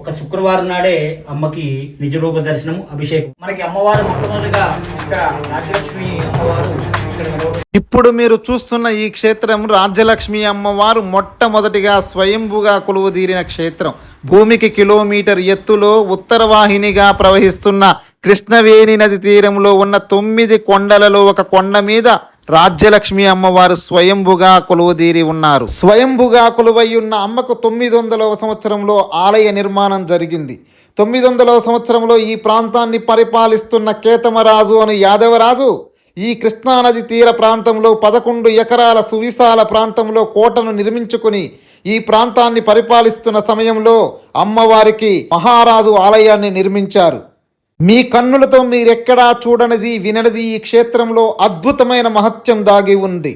ఒక శుక్రవారం నాడే అమ్మకి నిజరూప దర్శనం అభిషేకం. మనకి అమ్మవారు మొట్టమొదటిగా ఇక్కడ రాజ్యలక్ష్మి అమ్మవారు ఇప్పుడు మీరు చూస్తున్న ఈ క్షేత్రం రాజ్యలక్ష్మి అమ్మవారు మొట్టమొదటిగా స్వయంభుగా కొలువుదీరిన క్షేత్రం. భూమికి కిలోమీటర్ ఎత్తులో ఉత్తర వాహినిగా ప్రవహిస్తున్న కృష్ణవేణి నది తీరంలో ఉన్న తొమ్మిది కొండలలో ఒక కొండ మీద రాజ్యలక్ష్మి అమ్మవారు స్వయంభుగా కొలువుదీరి ఉన్నారు. స్వయంభుగా కొలువై ఉన్న అమ్మకు తొమ్మిది వందలవ సంవత్సరంలో ఆలయ నిర్మాణం జరిగింది. తొమ్మిది వందలవ సంవత్సరంలో ఈ ప్రాంతాన్ని పరిపాలిస్తున్న కేతమరాజు అను యాదవరాజు ఈ కృష్ణానది తీర ప్రాంతంలో పదకొండు ఎకరాల సువిశాల ప్రాంతంలో కోటను నిర్మించుకుని ఈ ప్రాంతాన్ని పరిపాలిస్తున్న సమయంలో అమ్మవారికి మహారాజు ఆలయాన్ని నిర్మించారు. మీ కన్నులతో మీరెక్కడా చూడనిది విననిది ఈ క్షేత్రంలో అద్భుతమైన మహత్యం దాగి ఉంది.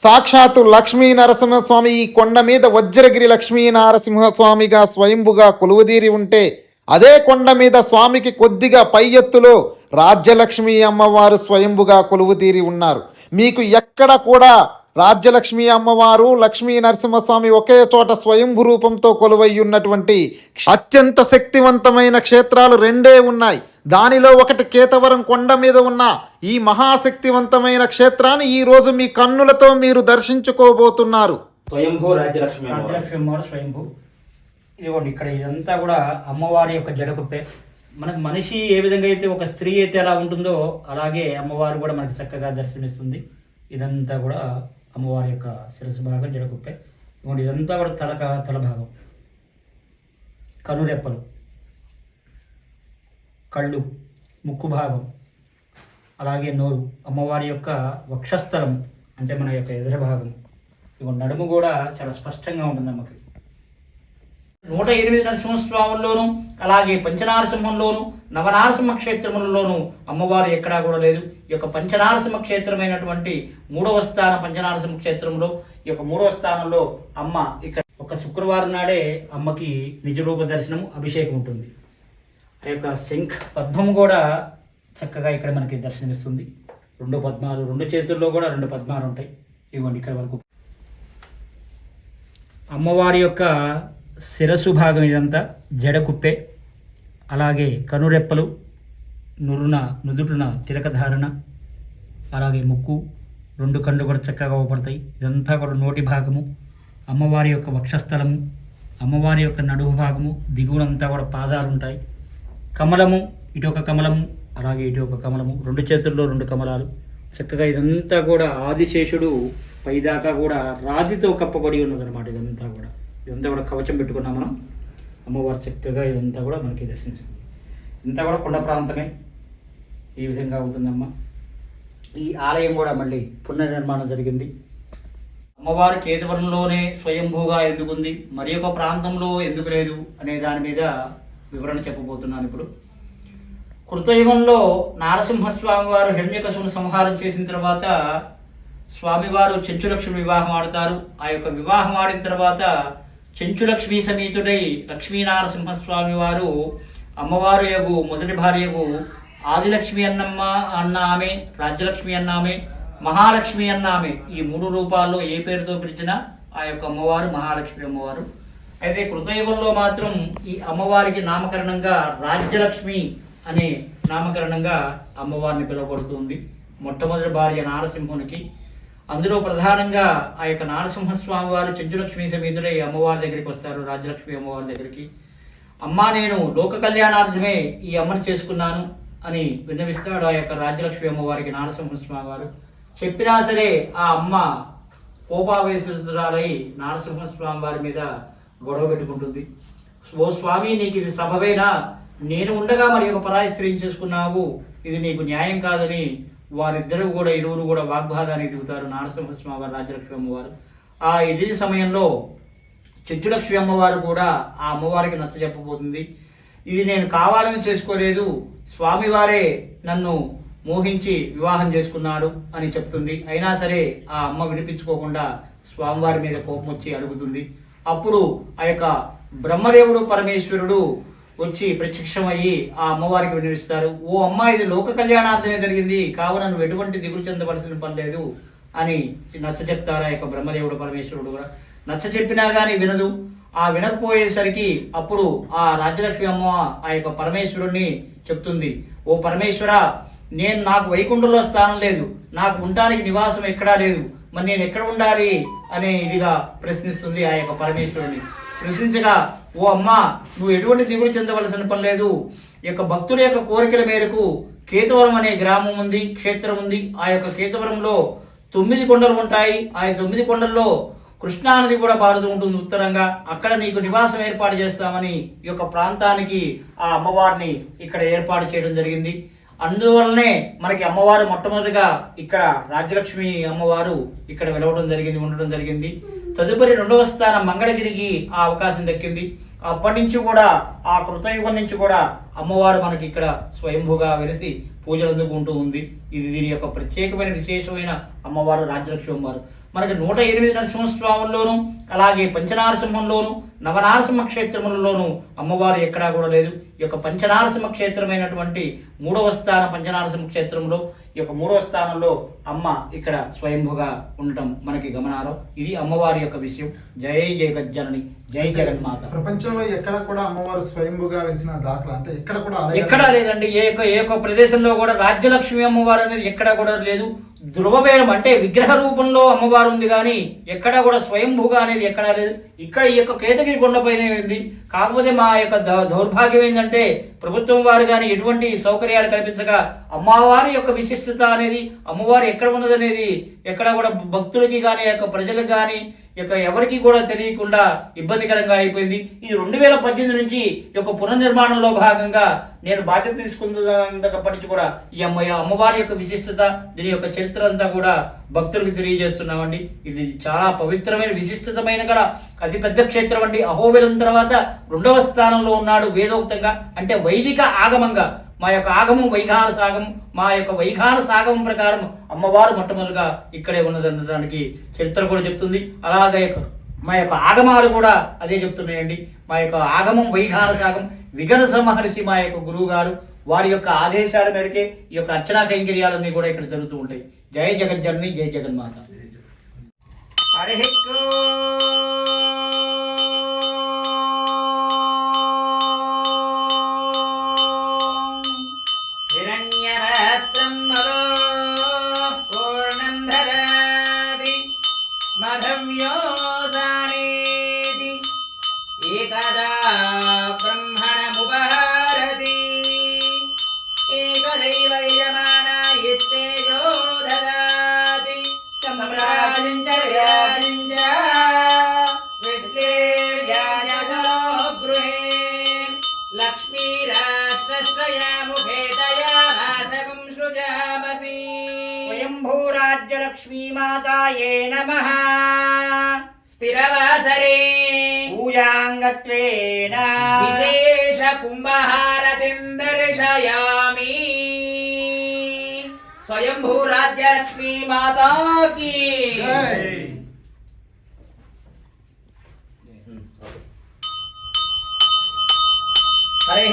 సాక్షాత్తు లక్ష్మీ నరసింహస్వామి ఈ కొండ మీద వజ్రగిరి లక్ష్మీ నరసింహస్వామిగా స్వయంభుగా కొలువుదీరి ఉంటే అదే కొండ మీద స్వామికి కొద్దిగా పై ఎత్తులో రాజ్యలక్ష్మి అమ్మవారు స్వయంభుగా కొలువుతీరి ఉన్నారు. మీకు ఎక్కడ కూడా రాజ్యలక్ష్మి అమ్మవారు లక్ష్మీ నరసింహస్వామి ఒకే చోట స్వయంభు రూపంతో కొలువై ఉన్నటువంటి అత్యంత శక్తివంతమైన క్షేత్రాలు రెండే ఉన్నాయి. దానిలో ఒకటి కేతవరం కొండ మీద ఉన్న ఈ మహాశక్తివంతమైన క్షేత్రాన్ని ఈ రోజు మీ కన్నులతో మీరు దర్శించుకోబోతున్నారు. స్వయంభూ రాజ్యలక్ష్మి. రాజ్యలక్ష్మి అమ్మవారు స్వయంభూ. ఇదిగోండి ఇక్కడ ఇదంతా కూడా అమ్మవారి యొక్క జడకుప్పే. మనకు మనిషి ఏ విధంగా అయితే ఒక స్త్రీ అయితే ఎలా ఉంటుందో అలాగే అమ్మవారు కూడా మనకి చక్కగా దర్శనమిస్తుంది. ఇదంతా కూడా అమ్మవారి యొక్క శిరస్సు భాగం జడకుప్పే. ఇదిగోండి ఇదంతా కూడా తలక తల భాగం కనురెప్పలు. కళ్ళు ముక్కు భాగం అలాగే నోరు అమ్మవారి యొక్క వక్షస్థలం అంటే మన యొక్క ఎదుర భాగం ఇగో నడుము కూడా చాలా స్పష్టంగా ఉంటుంది అమ్మకి నూట ఎనిమిది నరసింహస్వాముల్లోనూ అలాగే పంచనారసింహంలోను నవనారసింహ క్షేత్రములలోనూ అమ్మవారు ఎక్కడా కూడా లేదు. ఈ యొక్క పంచనారసింహ క్షేత్రమైనటువంటి మూడవ స్థాన పంచనారసింహ క్షేత్రంలో ఈ యొక్క మూడవ స్థానంలో అమ్మ ఇక్కడ ఒక శుక్రవారం నాడే అమ్మకి నిజరూప దర్శనం అభిషేకం ఉంటుంది. ఆ యొక్క శంఖ్ పద్మం కూడా చక్కగా ఇక్కడ మనకి దర్శనమిస్తుంది. రెండు పద్మాలు రెండు చేతుల్లో కూడా రెండు పద్మాలు ఉంటాయి. ఇవ్వండి ఇక్కడ వరకు. అమ్మవారి యొక్క శిరస్సు భాగం ఇదంతా జడకుప్పే అలాగే కనురెప్పలు నురున నుదుటున తిలకధారణ అలాగే ముక్కు రెండు కళ్ళు కూడా చక్కగా ఊపడతాయి. ఇదంతా కూడా నోటి భాగము అమ్మవారి యొక్క వక్షస్థలము అమ్మవారి యొక్క నడుము భాగము దిగువనంతా కూడా పాదాలు ఉంటాయి. కమలము ఇటు ఒక కమలము అలాగే ఇటు ఒక కమలము. రెండు చేతుల్లో రెండు కమలాలు. చక్కగా ఇదంతా కూడా ఆదిశేషుడు పైదాకా కూడా రాతితో కప్పబడి ఉన్నదన్నమాట ఇదంతా కూడా. ఇదంతా కూడా కవచం పెట్టుకున్నాం మనం. అమ్మవారు చక్కగా ఇదంతా కూడా మనకి దర్శనమిస్తుంది. ఇదంతా కూడా కొండ ప్రాంతమే. ఈ విధంగా ఉంటుందమ్మ. ఈ ఆలయం కూడా మళ్ళీ పునర్నిర్మాణం జరిగింది. అమ్మవారు కేతవరంలోనే స్వయంభూగా ఎందుకుంది? మరి ఒక ప్రాంతంలో ఎందుకు లేదు? అనే దాని మీద వివరణ చెప్పబోతున్నాను ఇప్పుడు. కృతయుగంలో నారసింహస్వామి వారు హిరణ్యకశుని సంహారం చేసిన తర్వాత స్వామివారు చెంచులక్ష్మి వివాహం ఆడతారు. ఆ యొక్క వివాహం ఆడిన తర్వాత చెంచులక్ష్మి సమేతుడై లక్ష్మీనారసింహస్వామి వారు అమ్మవారు యగు మొదటి భార్యకు ఆదిలక్ష్మి అన్నమ్మ అన్న ఆమె రాజ్యలక్ష్మి అన్న ఆమె మహాలక్ష్మి అన్న ఆమె ఈ మూడు రూపాల్లో ఏ పేరుతో పిలిచినా ఆ యొక్క అమ్మవారు మహాలక్ష్మి అమ్మవారు అయితే కృతయుగంలో మాత్రం ఈ అమ్మవారికి నామకరణంగా రాజ్యలక్ష్మి అనే నామకరణంగా అమ్మవారిని పిలువబడుతుంది. మొట్టమొదటి భార్య నారసింహునికి. అందులో ప్రధానంగా ఆ యొక్క నారసింహస్వామి వారు చెంచులక్ష్మి సమేతుడై అమ్మవారి దగ్గరికి వస్తారు రాజ్యలక్ష్మి అమ్మవారి దగ్గరికి. అమ్మ నేను లోక కళ్యాణార్థమే ఈ అమ్మను చేసుకున్నాను అని విన్నవిస్తాడు ఆ యొక్క రాజ్యలక్ష్మి అమ్మవారికి నారసింహస్వామి వారు. చెప్పినా సరే ఆ అమ్మ కోపావేశురాలై నారసింహస్వామి వారి మీద గొడవ పెట్టుకుంటుంది. ఓ స్వామి నీకు ఇది సభవేనా నేను ఉండగా మరి ఒక పరాయి స్త్రీని చేసుకున్నావు. ఇది నీకు న్యాయం కాదని వారిద్దరూ కూడా ఇరువురు కూడా వాగ్వాదానికి దిగుతారు నారసింహస్వామి వారు రాజలక్ష్మి అమ్మవారు. ఆ ఇది సమయంలో చెచ్చులక్ష్మి అమ్మవారు కూడా ఆ అమ్మవారికి నచ్చ చెప్పబోతుంది. ఇది నేను కావాలని చేసుకోలేదు. స్వామివారే నన్ను మోహించి వివాహం చేసుకున్నారు అని చెప్తుంది. అయినా సరే ఆ అమ్మ వినిపించుకోకుండా స్వామివారి మీద కోపం వచ్చి అడుగుతుంది. అప్పుడు ఆ యొక్క బ్రహ్మదేవుడు పరమేశ్వరుడు వచ్చి ప్రత్యక్షమయ్యి ఆ అమ్మవారికి వినిపిస్తారు. ఓ అమ్మ ఇది లోక కళ్యాణార్థమే జరిగింది. కావున నువ్వు ఎటువంటి దిగులు చెందవలసిన పని లేదు అని నచ్చ చెప్తారు ఆ యొక్క బ్రహ్మదేవుడు పరమేశ్వరుడు కూడా. నచ్చ చెప్పినా కానీ వినదు. ఆ వినకపోయేసరికి అప్పుడు ఆ రాజ్యలక్ష్మి అమ్మ ఆ యొక్క పరమేశ్వరుణ్ణి చెప్తుంది. ఓ పరమేశ్వర నేను నాకు వైకుంఠంలో స్థానం లేదు. నాకు ఉండడానికి నివాసం ఎక్కడా లేదు. మరి నేను ఎక్కడ ఉండాలి అనే ఇదిగా ప్రశ్నిస్తుంది ఆ యొక్క పరమేశ్వరుని. ప్రశ్నించగా ఓ అమ్మ నువ్వు ఎటువంటి దిగులు చెందవలసిన పని లేదు. యొక్క భక్తుల యొక్క కోరికల మేరకు కేతవరం అనే గ్రామం ఉంది క్షేత్రం ఉంది. ఆ యొక్క కేతవరంలో తొమ్మిది కొండలు ఉంటాయి. ఆ తొమ్మిది కొండల్లో కృష్ణానది కూడా పారుతూ ఉంటుంది ఉత్తరంగా. అక్కడ నీకు నివాసం ఏర్పాటు చేస్తామని ఈ యొక్క ప్రాంతానికి ఆ అమ్మవారిని ఇక్కడ ఏర్పాటు చేయడం జరిగింది. అందువల్లనే మనకి అమ్మవారు మొట్టమొదటిగా ఇక్కడ రాజ్యలక్ష్మి అమ్మవారు ఇక్కడ వెలవడం జరిగింది ఉండడం జరిగింది. తదుపరి రెండవ స్థానం మంగళగిరికి ఆ అవకాశం దక్కింది. అప్పటి నుంచి కూడా ఆ కృతయుగం నుంచి కూడా అమ్మవారు మనకి ఇక్కడ స్వయంభూగా వెలిసి పూజలు అందుకుంటూ ఉంది. ఇది దీని యొక్క ప్రత్యేకమైన విశేషమైన అమ్మవారు రాజ్యలక్ష్మి అమ్మవారు. మనకి నూట ఎనిమిది నరసింహస్వాముల్లోనూ అలాగే పంచనారసింహంలోనూ నవనారసింహ క్షేత్రములలోను అమ్మవారు ఎక్కడా కూడా లేదు. ఈ యొక్క పంచనారసింహ క్షేత్రమైనటువంటి మూడవ స్థాన పంచనారసింహ క్షేత్రంలో ఈ యొక్క మూడవ స్థానంలో అమ్మ ఇక్కడ స్వయంభుగా ఉండటం మనకి గమనారం ఇది అమ్మవారి యొక్క విషయం. జై జగజ్జనని. జై జగన్మాత. ప్రపంచంలో ఎక్కడ కూడా అమ్మవారు స్వయంభుగా వెలిసిన దాఖలా అంటే ఎక్కడ కూడా ఎక్కడా లేదండి. ఏ ఒక్క ప్రదేశంలో కూడా రాజ్యలక్ష్మి అమ్మవారు అనేది ఎక్కడా కూడా లేదు. ధ్రువబేరం అంటే విగ్రహ రూపంలో అమ్మవారు ఉంది కానీ ఎక్కడా కూడా స్వయంభూగా అనేది ఎక్కడా లేదు. ఇక్కడ ఈ యొక్క కేతగిరి కొండపైనే ఉంది కాకపోతే మా యొక్క దౌర్భాగ్యం ఏంటంటే ప్రభుత్వం వారు కానీ ఎటువంటి సౌకర్యాలు కల్పించగా అమ్మవారి యొక్క విశిష్టత అనేది అమ్మవారు ఎక్కడ ఉన్నదనేది ఎక్కడ కూడా భక్తులకి కానీ యొక్క ప్రజలకు కానీ యొక్క ఎవరికి కూడా తెలియకుండా ఇబ్బందికరంగా అయిపోయింది. ఈ రెండు వేల పద్దెనిమిది నుంచి యొక్క పునర్నిర్మాణంలో భాగంగా నేను బాధ్యత తీసుకున్నప్పటి నుంచి కూడా ఈ అమ్మ అమ్మవారి యొక్క విశిష్టత దీని యొక్క చరిత్ర అంతా కూడా భక్తులకు తెలియజేస్తున్నామండి. ఇది చాలా పవిత్రమైన విశిష్టతమైన గల అతిపెద్ద క్షేత్రం అండి. అహోబిలం తర్వాత రెండవ స్థానంలో ఉన్నాడు వేదోక్తంగా. అంటే వైదిక ఆగమంగా. మా యొక్క ఆగమం వైఖాన సాగం మా యొక్క వైఖాన సాగమం ప్రకారం అమ్మవారు మొట్టమొదటిగా ఇక్కడే ఉన్నదనడానికి చరిత్ర కూడా చెప్తుంది. అలాగే మా యొక్క ఆగమాలు కూడా అదే చెప్తున్నాయండి. మా యొక్క ఆగమం వైఖాన సాగం విగనస మహర్షి మా యొక్క గురువు గారు వారి యొక్క ఆదేశాల మేరకే ఈ యొక్క అర్చనా కైంకర్యాలన్నీ కూడా ఇక్కడ జరుగుతూ ఉంటాయి. జయ జగజ్జనని జయ జగన్మాత. హరి మధవ్యోసానేతి ఏకదా బ్రహ్మణముపహారతి ఏకదైవ యజమానాయస్తేజో దదాతి సమ్రాజిం చ వ్యాజిం చ విశ్లేర్యాయజో గృహే లక్ష్మీరాష్ట్రశ్రయాముఖే దయామాసకం राज्यलक्ष्मीमातायै नमः। स्थिरवासरे। पूजाङ्गत्वेन विशेषकुम्भहारतिम् दर्शयामि स्वयम्भूराज्यलक्ष्मी माता की। हरे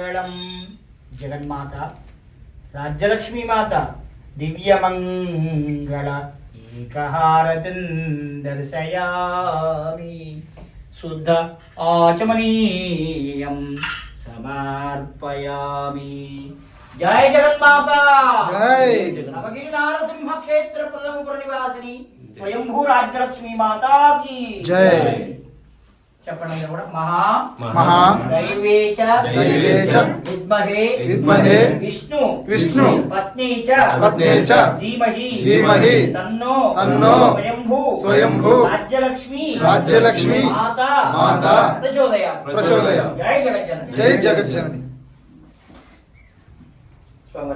మంగళం జగన్మాత రాజ్యలక్ష్మీ మాత దివ్యమంగళ ఏకహారతిం దర్శయామి శుద్ధ ఆచమనీయం సమర్పయామి జయ జగన్మాత జై. నవగిరి నారసింహ క్షేత్ర ప్రథమ నివాసిని స్వయంభూ రాజ్యలక్ష్మీ మాతాకి జై. చెప్పడం రాజ్యలక్ష్మి ప్రచోదయ జై జగజ్జనని. జై జగజ్జనని. స్వామి